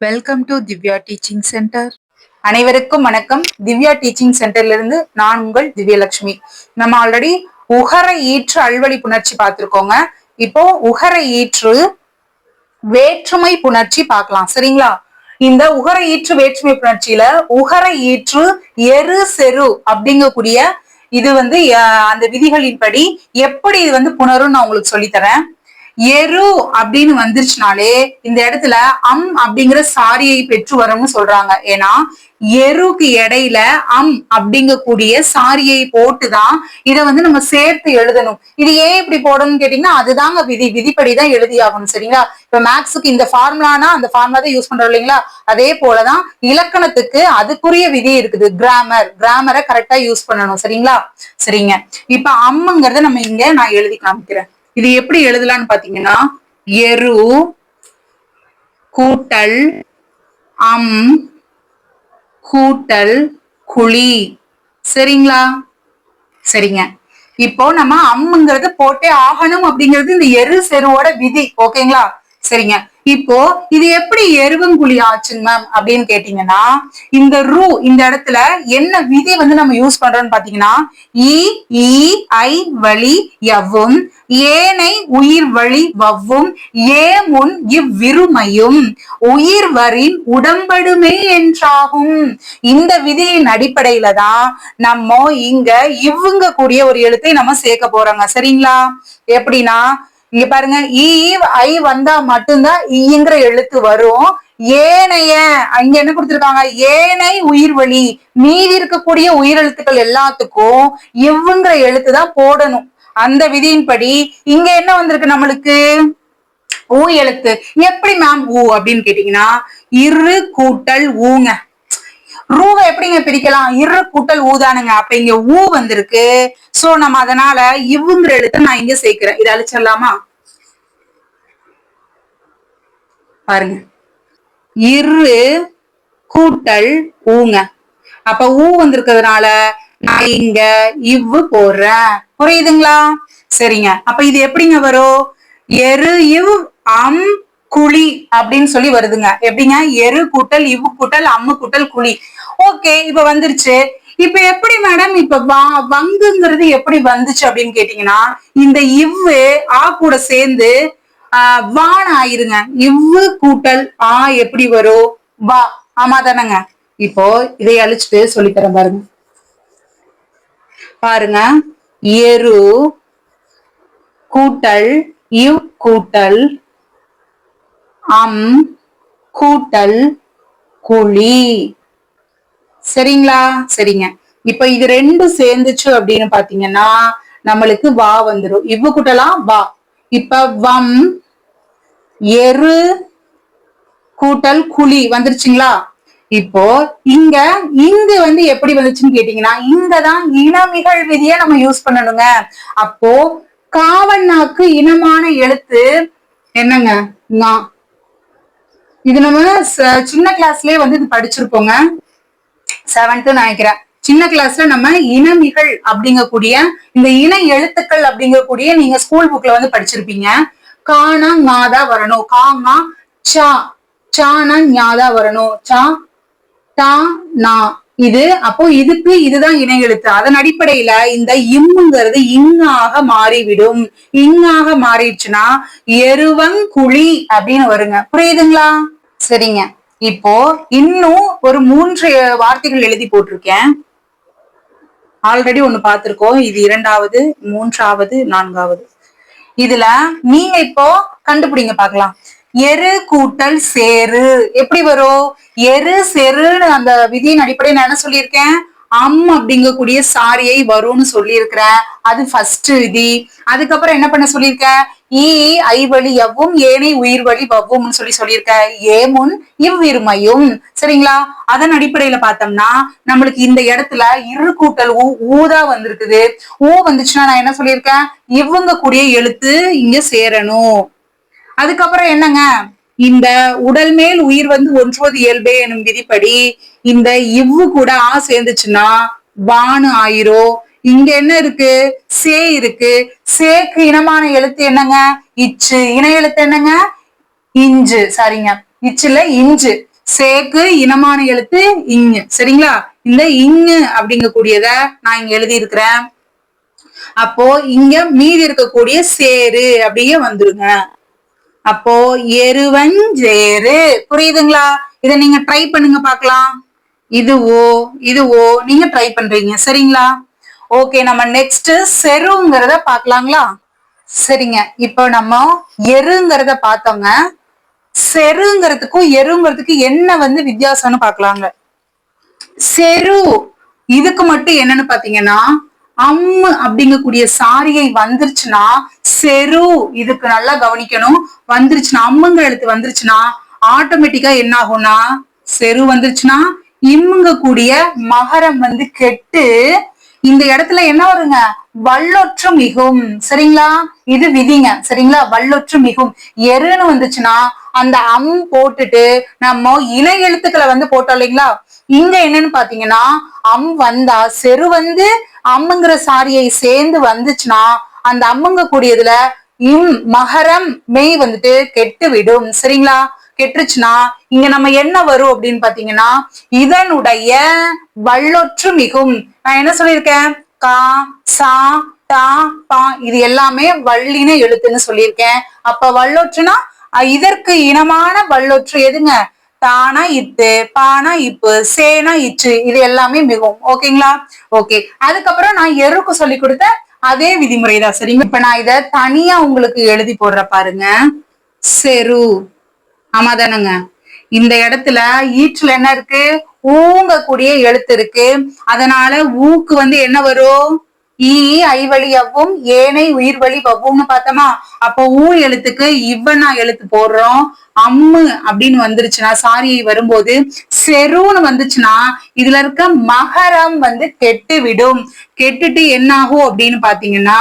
Welcome to Divya teaching centre அனைவருக்கும் வணக்கம். Divya teaching சென்டர்ல இருந்து நான் உங்கள் திவ்யலட்சுமி நம்ம ஆல்ரெடி உகர ஈற்று அல்வழி புணர்ச்சி பார்த்திருக்கோங்க. இப்போ உகர ஈற்று வேற்றுமை புணர்ச்சி பார்க்கலாம். சரிங்களா? இந்த உகர ஈற்று வேற்றுமை புணர்ச்சியில உகர ஈற்று எரு செரு அப்படிங்கக்கூடிய இது வந்து அந்த விதிகளின்படி எப்படி இது வந்து புணரும் நான் உங்களுக்கு சொல்லித்தரேன். எரு அப்படின்னு வந்துருச்சுனாலே இந்த இடத்துல அம் அப்படிங்கிற சாரியை பெற்று வரும்னு சொல்றாங்க. ஏன்னா எருக்கு இடையில அம் அப்படிங்கக்கூடிய சாரியை போட்டுதான் இதை வந்து நம்ம சேர்த்து எழுதணும். இது ஏன் இப்படி போடணும்னு கேட்டீங்கன்னா அதுதாங்க விதி. விதிப்படிதான் எழுதி ஆகணும் சரிங்களா? இப்ப மேக்ஸுக்கு இந்த ஃபார்முலானா அந்த ஃபார்முலா தான் யூஸ் பண்றோம் இல்லைங்களா? அதே போலதான் இலக்கணத்துக்கு அதுக்குரிய விதி இருக்குது. கிராமர் கிராமரை கரெக்டா யூஸ் பண்ணணும் சரிங்களா? சரிங்க. இப்ப அம்முங்கிறத நம்ம இங்க நான் எழுதி காமிக்கிறேன். இது எப்படி எழுதலாம்னு பாத்தீங்கன்னா எரு கூட்டல் அம் கூட்டல் குழி. சரிங்களா? சரிங்க. இப்போ நம்ம அம்முங்கிறது போட்டே ஆகணும் அப்படிங்கிறது இந்த எரு செருவோட விதி. ஓகேங்களா? சரிங்க. இப்போ இது எப்படி எருவங்குழி ஆச்சுங்க மேம் அப்படின்னு கேட்டீங்கன்னா இந்த ரூ இந்த இடத்துல என்ன விதி வந்து நம்ம யூஸ் பண்றோம்னு பாத்தீங்கன்னா இ ஐ வழி எவ்வும் ஏனை உயிர் வழி வவ்வும் ஏமுன் இவ்விருமையும் உயிர் வரின் உடம்படுமே என்றாகும். இந்த விதியின் அடிப்படையில தான் நம்ம இங்க இவ்வுங்க கூடிய ஒரு எழுத்தை நம்ம சேர்க்க போறோங்க. சரிங்களா? எப்படின்னா இங்க பாருங்க ஈ ஐ வந்தா மட்டும்தான் ஈங்கிற எழுத்து வரும். ஏனைய அங்க என்ன கொடுத்திருக்காங்க? ஏனை உயிர் வழி. மீதி இருக்கக்கூடிய உயிரெழுத்துக்கள் எல்லாத்துக்கும் இவ்வுங்கிற எழுத்து தான் போடணும். அந்த விதியின்படி இங்க என்ன வந்திருக்கு நம்மளுக்கு? ஊ எழுத்து. எப்படி மேம் ஊ அப்படின்னு கேட்டீங்கன்னா இரு கூட்டல் ஊங்க. ரூவை எப்படிங்க பிரிக்கலாம்? இரு கூட்டல் ஊதானுங்க அப்ப இங்க ஊ வந்திருக்கு. சோ நம்ம அதனால இவுங்கிற எழுத்தை நான் இங்க சேர்க்கிறேன். இதை அழிச்சிடலாமா? பாருங்க. இரு கூட்டல் ஊங்க. அப்ப ஊ வந்திருக்கிறதுனால நான் இங்க இவ்வு போடுறேன். புரியுதுங்களா? சரிங்க. அப்ப இது எப்படிங்க வரும்? எரு இவ் அம் குழி அப்படின்னு சொல்லி வருதுங்க. எப்படிங்க? எரு கூட்டல் இவ்வு கூட்டல் அம்மு கூட்டல் குழி. ஓகே இப்ப வந்துருச்சு. இப்ப எப்படி மேடம் இப்ப வங்குங்கிறது எப்படி வந்துச்சு அப்படின்னு கேட்டீங்கன்னா இந்த இவ்வு ஆ கூட சேர்ந்து ஆஹ் வான் ஆயிருங்க. இவ்வு கூட்டல் ஆ எப்படி வரும்? வா. ஆமா தானங்க இப்போ இதை அழிச்சிட்டு சொல்லித்தரேன் பாருங்க. பாருங்க. எரு கூட்டல் இவ் கூட்டல் அம் கூட்டல் குழி. சரிங்களா? சரிங்க. இப்ப இது ரெண்டும் சேர்ந்துச்சு அப்படின்னு பாத்தீங்கன்னா நம்மளுக்கு வா வந்துரும். இவ்வு கூட்டலாம் வா. இப்ப வம் எரு கூட்டல் குழி வந்துருச்சுங்களா? இப்போ இங்க இங்கு வந்து எப்படி வந்துச்சுன்னு கேட்டீங்கன்னா இங்கதான் இனமிகள் விதிய நம்ம யூஸ் பண்ணணுங்க. அப்போ காவண்ணாக்கு இனமான எழுத்து என்னங்க? இது நம்ம சின்ன கிளாஸ்லயே வந்து இது படிச்சிருப்போங்க. செவன்த் நினைக்கிறேன். சின்ன கிளாஸ்ல நம்ம இனமிகள் அப்படிங்கக்கூடிய இந்த இன எழுத்துக்கள் அப்படிங்கக்கூடிய நீங்க ஸ்கூல் புக்ல வந்து படிச்சிருப்பீங்க. காணா ஞாதா வரணும். காங்கா சா சானா ஞாதா வரணும். சா டா நா. இது அப்போ இதுக்கு இதுதான் இணை எழுத்து. அதன் அடிப்படையில இந்த இம்முங்கிறது இங்காக மாறிவிடும். இங்காக மாறிடுச்சுன்னா எருவங்குழி அப்படின்னு வருங்க. புரியுதுங்களா? சரிங்க. இப்போ இன்னும் ஒரு மூன்று வார்த்தைகள் எழுதி போட்டிருக்கேன். ஆல்ரெடி ஒண்ணு பார்த்திருக்கோம். இது இரண்டாவது மூன்றாவது நான்காவது. இதுல நீங்க இப்போ கண்டுபிடிங்க பாக்கலாம் எரு கூட்டல் சேரு எப்படி வரும்? எரு செருன்னு அந்த விதியின் அடிப்படையில் என்ன சொல்லியிருக்கேன்? அம் அப்படிங்கக்கூடிய சாரியை வரும்னு சொல்லியிருக்கிறேன். அது ஃபர்ஸ்ட் விதி. அதுக்கப்புறம் என்ன பண்ண சொல்லியிருக்கேன்? ஈ ஐ வழி எவ்வும் ஏனை உயிர் வழி வவ்வும்னு சொல்லி சொல்லியிருக்க ஏமுன் இவ்விருமையும் சரிங்களா? அதன் அடிப்படையில பார்த்தோம்னா நம்மளுக்கு இந்த இடத்துல இரு கூட்டல் ஊ ஊதா வந்திருக்குது. ஊ வந்துச்சுன்னா நான் என்ன சொல்லியிருக்கேன்? இவங்க கூடிய எழுத்து இங்க சேரணும். அதுக்கப்புறம் என்னங்க? இந்த உடல் மேல் உயிர் வந்து ஒன்றுவது இயல்பே எனும் விதிப்படி இந்த இவ்வு கூட ஆ சேர்ந்துச்சுன்னா வானு ஆயிரும். இங்க என்ன இருக்கு? சே இருக்கு. சேக்கு இனமான எழுத்து என்னங்க? இச்சு. இன எழுத்து என்னங்க? இஞ்சு. சரிங்க. இச்சுல இஞ்சு. சேக்கு இனமான எழுத்து இங்கு. சரிங்களா? இந்த இங்கு அப்படிங்கக்கூடியத நான் இங்க எழுதி இருக்கிறேன் அப்போ இங்க மீதி இருக்கக்கூடிய சேரு அப்படியே வந்துருங்க. அப்போ எருவஞ்சேரு புரியுதுங்களா? இத நீங்க ட்ரை பண்ணுங்க பார்க்கலாம். இதுவோ இதுவோ நீங்க ட்ரை பண்றீங்க. சரிங்களா? ஓகே நம்ம நெக்ஸ்ட் செருங்கிறத பாக்கலாங்களா சரிங்க. இப்போ நம்ம எருங்கிறத பார்த்தோங்க. செருங்கிறதுக்கும் எருங்கிறதுக்கு என்ன வந்து வித்தியாசம்னு பாக்கலாங்க செரு இதுக்கு மட்டும் என்னன்னு பாத்தீங்கன்னா அம்மு அப்படிங்கக்கூடிய சாரியை வந்துருச்சுன்னா செரு இதுக்கு நல்லா கவனிக்கணும். வந்துருச்சுன்னா அம்முங்கிற எழுத்து வந்துருச்சுன்னா ஆட்டோமேட்டிக்கா என்ன ஆகும்னா செரு வந்துருச்சுன்னா இம்முங்க கூடிய மகரம் வந்து கெட்டு இந்த இடத்துல என்ன வருங்க? வல்லொற்று மிகும். சரிங்களா? இது விதிங்க. சரிங்களா? வல்லொற்று மிகும். எருன்னு வந்துச்சுன்னா அந்த அம் போட்டுட்டு நம்ம இலை எழுத்துக்களை வந்து போட்டோம் இல்லைங்களா? இங்க என்னன்னு பாத்தீங்கன்னா அம் வந்தா செரு வந்து அம்முங்கிற சாரியை சேர்ந்து வந்துச்சுன்னா அந்த அம்முங்க கூடியதுல இம் மகரம் மெய் வந்துட்டு கெட்டு விடும் சரிங்களா? கெட்டுருச்சுன்னா இங்க நம்ம என்ன வரும் அப்படின்னு பாத்தீங்கன்னா இதனுடைய வல்லொற்று மிகும். நான் என்ன சொல்லியிருக்கேன்? கா சா டா பா இது எல்லாமே வள்ளின எழுத்துன்னு சொல்லியிருக்கேன். அப்ப வல்லொற்றுனா இதற்கு இனமான வல்லொற்று எதுங்க? தானா இத்து பானா இப்பு சேனா இச்சு இது எல்லாமே மிகவும். ஓகேங்களா? ஓகே. அதுக்கப்புறம் நான் எருக்கு சொல்லி கொடுத்த அதே விதிமுறை தான் சரிங்க? இப்ப நான் இத தனியா உங்களுக்கு எழுதி போடுற பாருங்க. செரு. ஆமா தானங்க இந்த இடத்துல ஈற்றுல என்ன இருக்கு? ஊங்கக்கூடிய எழுத்து இருக்கு. அதனால ஊக்கு வந்து என்ன வரும்? ஈ ஐவழி அவ்வும் ஏனை உயிர் வழி வவ்வும்னு பார்த்தோமா? அப்போ ஊ எழுத்துக்கு இவ்வனா எழுத்து போடுறோம். அம்மு அப்படின்னு வந்துருச்சுன்னா சாரியை வரும்போது செருன்னு வந்துச்சுன்னா இதுல இருக்க மகரம் வந்து கெட்டு விடும் கெட்டுட்டு என்ன ஆகும் அப்படின்னு பாத்தீங்கன்னா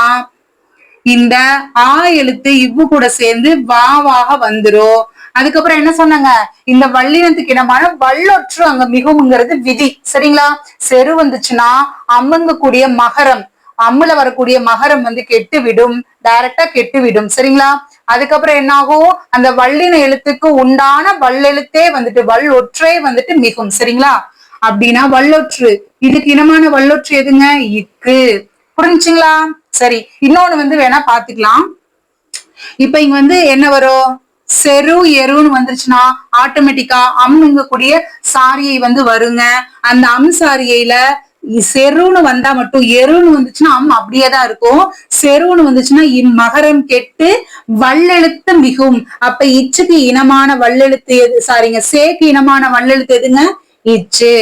இந்த ஆ எழுத்து இவ்வு கூட சேர்ந்து வாவாக வந்துரும். அதுக்கப்புறம் என்ன சொன்னாங்க? இந்த வள்ளினத்துக்கு இனமான வல்லொற்று அங்க மிகவும்ங்கிறது விதி. சரிங்களா? செரு வந்துச்சுன்னா அம்மங்கக்கூடிய மகரம். அம்முல வரக்கூடிய மகரம் வந்து கெட்டு விடும் டைரக்டா கெட்டு விடும் சரிங்களா? அதுக்கப்புறம் என்ன ஆகும் அந்த வள்ளின எழுத்துக்கு உண்டான வல்லெழுத்தே வந்துட்டு வல் ஒற்றே வந்துட்டு மிகும். சரிங்களா? அப்படின்னா வல்லொற்று இதுக்கு இனமான வல்லொற்று எதுங்க? இக்கு. புரிஞ்சுங்களா சரி. இன்னொன்னு வந்து வேணா பாத்துக்கலாம் இப்ப இங்க வந்து என்ன வரும்? செரு எருன்னு வந்துருச்சுன்னா ஆட்டோமேட்டிக்கா அம்னுங்கக்கூடிய கூடிய சாரியை வந்து வருங்க. அந்த அம் சாரியையில செருன்னு வந்தா மட்டும் எருன்னு வந்துச்சுன்னா அம் அப்படியே தான் இருக்கும். செருன்னு வந்துச்சுன்னா இம் மகரம் கெட்டு வல்லெழுத்து மிகும். அப்ப இச்சுக்கு இனமான வல்லெழுத்து எது? சாரிங்க சேக்கு இனமான வல்லெழுத்து எதுங்க? இச்சு.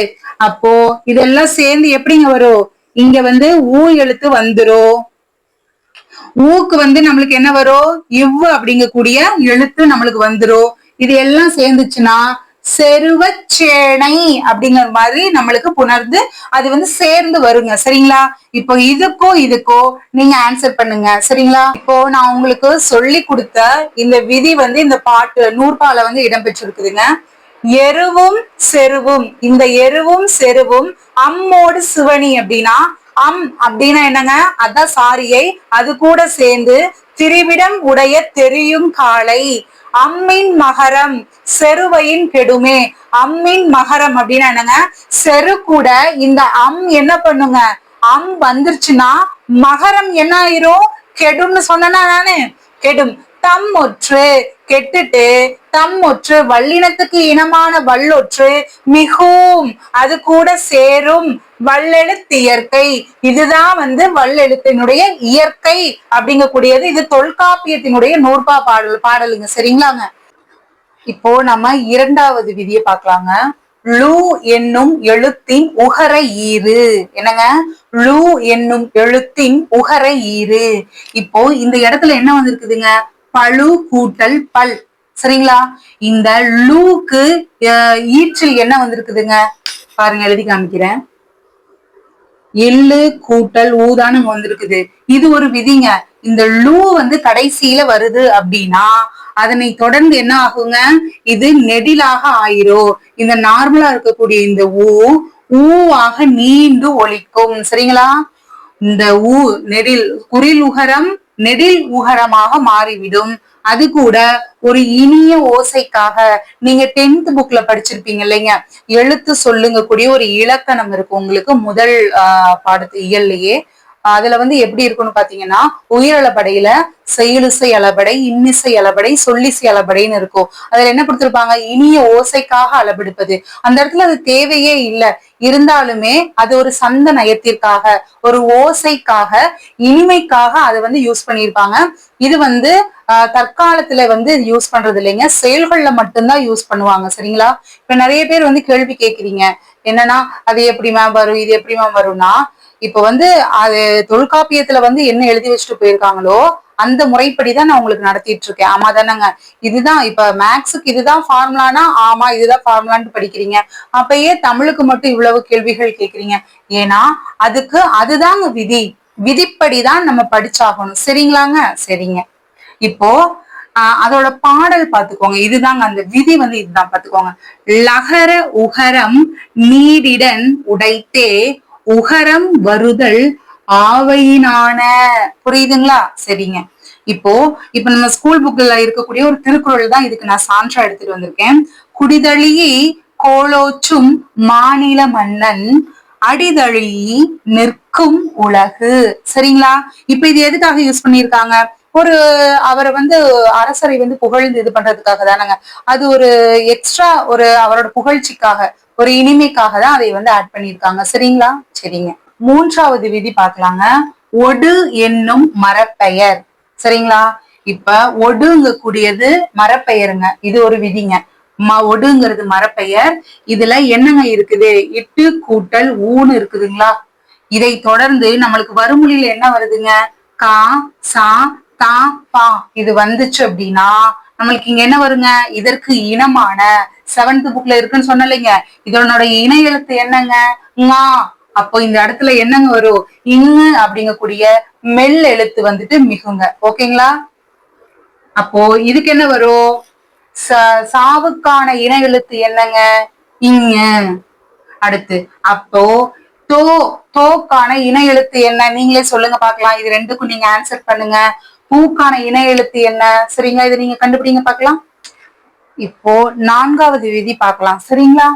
அப்போ இதெல்லாம் சேர்ந்து எப்படிங்க வரும்? இங்க வந்து ஊ எழுத்து வந்துரும். ஊக்கு வந்து நம்மளுக்கு என்ன வரும்? இவ்வு அப்படிங்கக்கூடிய எழுத்து நம்மளுக்கு வந்துரும். இது எல்லாம் சேர்ந்துச்சுன்னா செருவச்சேனை அப்படிங்கிற மாதிரி நம்மளுக்கு புணர்ந்து அது வந்து சேர்ந்து வருங்க. சரிங்களா? இப்போ இதுக்கும் இதுக்கோ நீங்க ஆன்சர் பண்ணுங்க. சரிங்களா? இப்போ நான் உங்களுக்கு சொல்லி கொடுத்த இந்த விதி வந்து இந்த பாட்டு நூற்பால வந்து இடம்பெற்றிருக்குதுங்க. எருவும் செருவும். இந்த எருவும் செருவும் அம்மோடு சிவனி அப்படின்னா அம் அப்படின்னா என்னங்க? அதான் சாரியை. அது கூட சேர்ந்து திரிவிடம் உடைய தெரியும் காலை. அம்மின் மகரம் செருவையின் கெடுமே. அம்மின் மகரம் அப்படின்னா என்னங்க? செரு கூட இந்த அம் என்ன பண்ணுங்க? அம் வந்துருச்சுன்னா மகரம் என்ன ஆயிரும்? கெடும்னு சொன்னா நானு? கெடும். தம் ஒற்று கெட்டுட்டு தம் ஒற்று வல்லினத்துக்கு இனமான வல்லொற்று மிகவும் அது கூட சேரும். வல்லெழுத்து இயற்கை. இதுதான் வந்து வல்லெழுத்தினுடைய இயற்கை அப்படிங்கக்கூடியது. இது தொல்காப்பியத்தினுடைய நூற்பா பாடல் பாடலுங்க. சரிங்களாங்க? இப்போ நம்ம இரண்டாவது விதியை பார்க்கலாங்க. லூ என்னும் எழுத்தின் உகர ஈறு. என்னங்க? லூ என்னும் எழுத்தின் உகர ஈறு. இப்போ இந்த இடத்துல என்ன வந்திருக்குதுங்க? பழு கூட்டல் பல். சரிங்களா? இந்த லூக்கு ஈற்றில் என்ன வந்திருக்குதுங்க? பாருங்க எழுதி காமிக்கிறேன். எள்ளு கூட்டல் ஊதானம் வந்திருக்குது. இது ஒரு விதிங்க. இந்த லூ வந்து கடைசியில வருது அப்படின்னா அதனை தொடர்ந்து என்ன ஆகுங்க? இது நெடிலாக ஆயிரும். இந்த நார்மலா இருக்கக்கூடிய இந்த ஊ ஊவாக நீண்டு ஒழிக்கும் சரிங்களா? இந்த ஊ நெடில் குரில் உகரம் நெடில் உகரமாக மாறிவிடும். அது கூட ஒரு இனிய ஓசைக்காக நீங்க டென்த் புக்ல படிச்சிருப்பீங்க இல்லைங்க. எழுத்து சொல்லுங்க கூடிய ஒரு இலக்கணம் இருக்கு உங்களுக்கு முதல் ஆஹ் பாடத்து இயல்லையே. அதுல வந்து எப்படி இருக்கும்னு பாத்தீங்கன்னா உயிரளபடையில செயலிசை அளபடை இன்னிசை அளபடை சொல்லிசை அளபடைன்னு இருக்கும். அதுல என்ன கொடுத்திருப்பாங்க? இனிய ஓசைக்காக அளபெடுப்பது அந்த இடத்துல அது தேவையே இல்லை. இருந்தாலுமே அது ஒரு சந்த நயத்திற்காக ஒரு ஓசைக்காக இனிமைக்காக அதை வந்து யூஸ் பண்ணியிருப்பாங்க. இது வந்து ஆஹ் தற்காலத்துல வந்து யூஸ் பண்றது இல்லைங்க. செயல்கள்ல மட்டும்தான் யூஸ் பண்ணுவாங்க. சரிங்களா? இப்ப நிறைய பேர் வந்து கேள்வி கேட்குறீங்க என்னன்னா அது எப்படி மேம் வரும்? இது எப்படி மேம் வரும்னா இப்ப வந்து அது தொல்காப்பியத்துல வந்து என்ன எழுதி வச்சுட்டு போயிருக்காங்களோ அந்த முறைப்படிதான் நான் உங்களுக்கு நடத்திட்டு இருக்கேன் ஆமா தானேங்க. இதுதான் இப்ப மேக்ஸுக்கு இதுதான் ஃபார்முலானா? ஆமா இதுதான் ஃபார்முலான்னு படிக்கிறீங்க. அப்பயே தமிழுக்கு மட்டும் இவ்வளவு கேள்விகள் கேக்குறீங்க. ஏன்னா அதுக்கு அதுதாங்க விதி. விதிப்படிதான் நம்ம படிச்சாகணும். சரிங்களாங்க? சரிங்க. இப்போ ஆஹ் அதோட பாடல் பாத்துக்கோங்க. இதுதாங்க அந்த விதி வந்து இதுதான் பாத்துக்கோங்க. லகர உகரம் நீடிடன் உடைத்தே உகரம் வருதல் ஆவையினான. புரியுதுங்களா? சரிங்க. இப்போ இப்ப நம்ம ஸ்கூல் புக்ல இருக்கக்கூடிய ஒரு திருக்குறள் தான் இதுக்கு நான் சான்றா எடுத்துட்டு வந்திருக்கேன். குடிதழியை கோலோச்சும் மாநில மன்னன் அடிதழி நிற்கும் உலகு. சரிங்களா? இப்ப இது எதுக்காக யூஸ் பண்ணிருக்காங்க ஒரு அவரை வந்து அரசரை வந்து புகழ்ந்து இது பண்றதுக்காக தானங்க. அது ஒரு எக்ஸ்ட்ரா ஒரு அவரோட புகழ்ச்சிக்காக. ஒரு இனிமைக்காக தான் அதை வந்து ஆட் பண்ணியிருக்காங்க. சரிங்களா? சரிங்க. மூன்றாவது விதி பார்க்கலாங்க. ஒடு என்னும் மரப்பெயர். சரிங்களா? இப்ப ஒடுங்க கூடியது மரப்பெயருங்க. இது ஒரு விதிங்க. ம ஒடுங்கிறது மரப்பெயர். இதுல என்னங்க இருக்குது? இட்டு கூட்டல் ஊன்னு இருக்குதுங்களா? இதை தொடர்ந்து நம்மளுக்கு வறுமொழியில என்ன வருதுங்க? கா சா தா பா. இது வந்துச்சு அப்படின்னா நம்மளுக்கு இங்க என்ன வருங்க? இதற்கு இனமான செவன்த் புக்ல இருக்குன்னு சொன்னலைங்க இதனோட இணை எழுத்து என்னங்க? ஙா அப்போ இந்த இடத்துல என்னங்க வரும் இங்கு அப்படிங்கக்கூடிய மெல் எழுத்து வந்துட்டு மிகுங்க. ஓகேங்களா? அப்போ இதுக்கு என்ன வரும்? சாவுக்கான இணை எழுத்து என்னங்க? இங்க. அடுத்து அப்போ தோ தோக்கான இணை எழுத்து என்ன? நீங்களே சொல்லுங்க பாக்கலாம் இது ரெண்டுக்கும் நீங்க ஆன்சர் பண்ணுங்க. பூக்கான இணை எழுத்து என்ன? சரிங்களா? இதை நீங்க கண்டுபிடிங்க பாக்கலாம் இப்போ நான்காவது விதி பார்க்கலாம். சரிங்களா?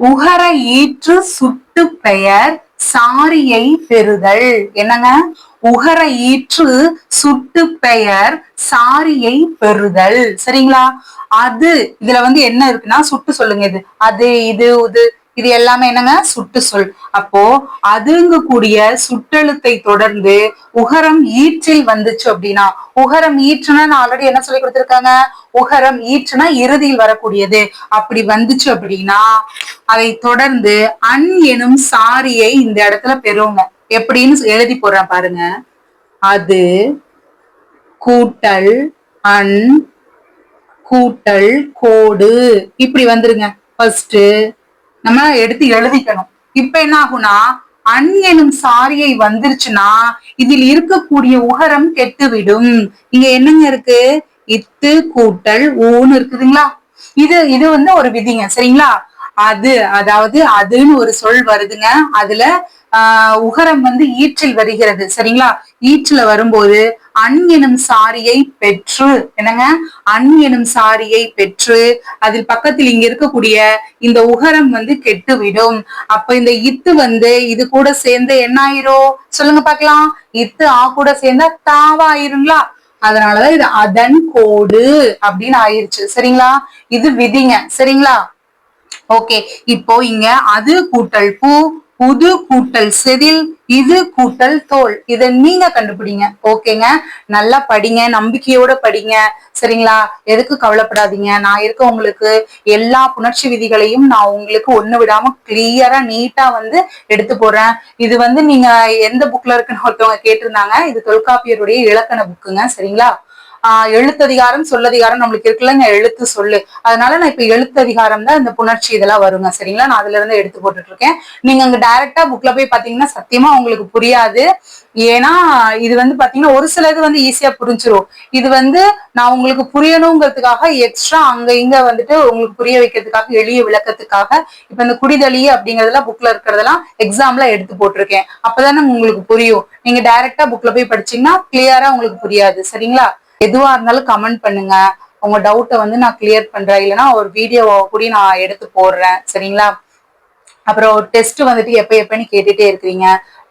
உகர ஈற்று சுட்டு பெயர் சாரியை பெறுதல். என்னங்க? உகர ஈற்று சுட்டு பெயர் சாரியை பெறுதல். சரிங்களா? அது இதுல வந்து என்ன இருக்குன்னா சுட்டு சொல்லுங்க இது. அது இது இது இது எல்லாமே என்னங்க? சுட்டு சொல். அப்போ அதுங்க கூடிய சுட்டெழுத்தை தொடர்ந்து உகரம் ஈற்றில் வந்துச்சு அப்படின்னா உகரம் ஈற்றுனா நான் ஆல்ரெடி என்ன சொல்லி கொடுத்திருக்காங்க? உகரம் ஈற்றுனா இறுதியில் வரக்கூடியது. அப்படி வந்துச்சு அப்படின்னா அதை தொடர்ந்து அன் எனும் சாரியை இந்த இடத்துல பெறுவோங்க. எப்படின்னு எழுதி போடுறேன் பாருங்க. அது கூட்டல் அன் கூட்டல் கோடு. இப்படி வந்துருங்க. ஃபர்ஸ்ட் நம்ம எடுத்து எழுதிக்கணும். இப்ப என்ன ஆகும்னா அன் எனும் சாரியை வந்துருச்சுன்னா இதில் இருக்கக்கூடிய உகரம் கெட்டுவிடும். இங்க என்னங்க இருக்கு? இத்து கூட்டல் ஊன்னு இருக்குதுங்களா? இது இது வந்து ஒரு விதிங்க சரிங்களா? அது அதாவது அதுன்னு ஒரு சொல் வருதுங்க. அதுல ஆஹ் உகரம் வந்து ஈற்றில் வருகிறது. சரிங்களா? ஈற்றில வரும்போது அன் எனும் சாரியை பெற்று என்னங்க? அன் எனும் சாரியை பெற்று அதில் பக்கத்தில் இங்க இருக்கக்கூடிய இந்த உகரம் வந்து கெட்டுவிடும். அப்ப இந்த இத்து வந்து இது கூட சேர்ந்து என்ன ஆயிரும் சொல்லுங்க பாக்கலாம். இத்து ஆ கூட சேர்ந்தா தாவாயிருங்களா அதனாலதான் இது அதன் கோடு அப்படின்னு ஆயிருச்சு. சரிங்களா? இது விதிங்க. சரிங்களா? ஓகே இப்போ இங்க அது கூட்டல் பூ புது கூட்டல் செதில் இது கூட்டல் தோல். இதை நீங்க கண்டுபிடிங்க. ஓகேங்க நல்லா படிங்க நம்பிக்கையோட படிங்க. சரிங்களா? எதுக்கு கவலைப்படாதீங்க? நான் இருக்க உங்களுக்கு எல்லா புணர்ச்சி விதிகளையும் நான் உங்களுக்கு ஒண்ணு விடாம கிளியரா நீட்டா வந்து எடுத்து போறேன் இது வந்து நீங்க எந்த புக்ல இருக்குன்னு ஒருத்தவங்க கேட்டிருந்தாங்க. இது தொல்காப்பியருடைய இலக்கண புக்குங்க சரிங்களா? ஆஹ் எழுத்ததிகாரம் சொல்லதிகாரம் நம்மளுக்கு இருக்குல்லங்க எழுத்து சொல்லு. அதனால நான் இப்ப எழுத்ததிகாரம் தான் இந்த புணர்ச்சி இதெல்லாம் வருங்க. சரிங்களா? நான் அதுல இருந்து எடுத்து போட்டுட்டு இருக்கேன் நீங்க அங்க டைரக்டா புக்ல போய் பாத்தீங்கன்னா சத்தியமா உங்களுக்கு புரியாது. ஏன்னா இது வந்து பாத்தீங்கன்னா ஒரு சிலது வந்து ஈஸியா புரிஞ்சிரும். இது வந்து நான் உங்களுக்கு புரியணுங்கிறதுக்காக எக்ஸ்ட்ரா அங்க இங்க வந்துட்டு உங்களுக்கு புரிய வைக்கிறதுக்காக எளிய விளக்கத்துக்காக இப்ப இந்த குடிதளி அப்படிங்கறதெல்லாம் புக்ல இருக்கிறதெல்லாம் எக்ஸாம்ல எடுத்து போட்டிருக்கேன். அப்பதானே உங்களுக்கு புரியும். நீங்க டைரக்டா புக்ல போய் படிச்சீங்கன்னா கிளியரா உங்களுக்கு புரியாது. சரிங்களா? எதுவா இருந்தாலும் கமெண்ட் பண்ணுங்க. உங்க டவுட்டை வந்து நான் கிளியர் பண்றேன். இல்லைன்னா ஒரு வீடியோவை கூட நான் எடுத்து போடுறேன். சரிங்களா? அப்புறம் டெஸ்ட் வந்துட்டு எப்ப எப்பன்னு கேட்டுட்டே இருக்கிறீங்க.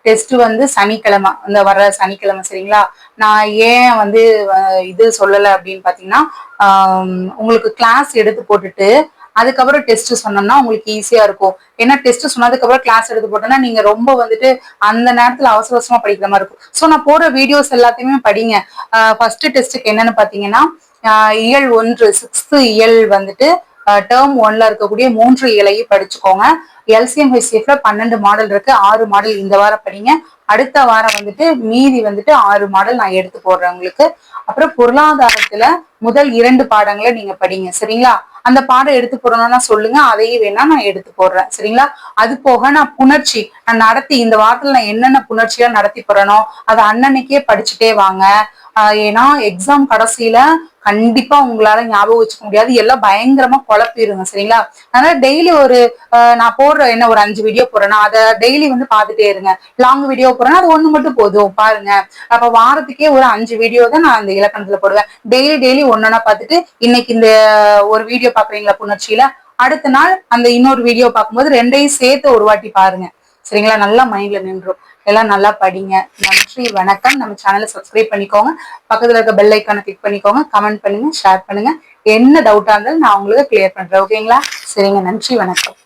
டெஸ்ட் வந்து சனிக்கிழமை இந்த வர்ற சனிக்கிழமை சரிங்களா? நான் ஏன் வந்து இது சொல்லலை அப்படின்னு பாத்தீங்கன்னா உங்களுக்கு கிளாஸ் எடுத்து போட்டுட்டு அதுக்கப்புறம் டெஸ்ட் சொன்னோம்னா உங்களுக்கு ஈஸியா இருக்கும். ஏன்னா டெஸ்ட் சொன்னதுக்கப்புறம் கிளாஸ் எடுத்து போட்டோம்னா நீங்க ரொம்ப வந்துட்டு அந்த நேரத்துல அவசர அவசரமா படிக்கிற மாதிரி இருக்கும். ஸோ நான் போடுற வீடியோஸ் எல்லாத்தையுமே படிங்க. ஃபர்ஸ்ட் டெஸ்ட்டுக்கு என்னன்னு பாத்தீங்கன்னா இயல் ஒன்று சிக்ஸ்த் இயல் வந்துட்டு டேர்ம் ஒன்ல இருக்கக்கூடிய மூன்று இயலையும் படிச்சுக்கோங்க. எல்சிஎம் ஹெச்எஃப்ல பன்னெண்டு மாடல் இருக்கு. ஆறு மாடல் இந்த வாரம் படிங்க. அடுத்த வாரம் வந்துட்டு மீதி வந்துட்டு ஆறு மாடல் நான் எடுத்து போடுறேன் உங்களுக்கு. அப்புறம் பொருளாதாரத்துல முதல் இரண்டு பாடங்களை நீங்க படிங்க. சரிங்களா? அந்த பாடம் எடுத்து போடணும்னா சொல்லுங்க அதையே வேணா நான் எடுத்து போடுறேன். சரிங்களா? அது போக நான் புணர்ச்சி நான் நடத்தி இந்த வாரத்துல நான் என்னென்ன புணர்ச்சியா நடத்தி போறேனோ அதை அன்னன்னைக்கே படிச்சுட்டே வாங்க. ஏன்னா எக்ஸாம் கடைசியில கண்டிப்பா உங்களால ஞாபகம் வச்சுக்க முடியாது. எல்லாம் பயங்கரமா குழப்பிடுங்க சரிங்களா? அதனால டெய்லி ஒரு நான் போடுற என்ன ஒரு அஞ்சு வீடியோ போறேன்னா அதை டெய்லி வந்து பாத்துட்டே இருங்க. லாங் வீடியோ போறேன்னா அது ஒண்ணு மட்டும் போதும் பாருங்க. அப்ப வாரத்துக்கே ஒரு அஞ்சு வீடியோ தான் நான் அந்த இலக்கணத்துல போடுவேன். டெய்லி டெய்லி ஒன்னொன்னா பார்த்துட்டு இன்னைக்கு இந்த ஒரு வீடியோ பாக்குறீங்களா புணர்ச்சியில? அடுத்த நாள் அந்த இன்னொரு வீடியோ பார்க்கும்போது ரெண்டையும் சேர்த்து ஒரு வாட்டி பாருங்க. சரிங்களா? நல்லா மைண்ட்ல நின்றும் எல்லாம் நல்லா படிங்க. நன்றி வணக்கம். நம்ம சேனலை சப்ஸ்கிரைப் பண்ணிக்கோங்க. பக்கத்துல இருக்க பெல் ஐக்கானை கிளிக் பண்ணிக்கோங்க. கமெண்ட் பண்ணுங்க ஷேர் பண்ணுங்க. என்ன டவுட்டா இருந்தாலும் நான் உங்களுக்கு கிளியர் பண்றேன். ஓகேங்களா சரிங்க நன்றி வணக்கம்.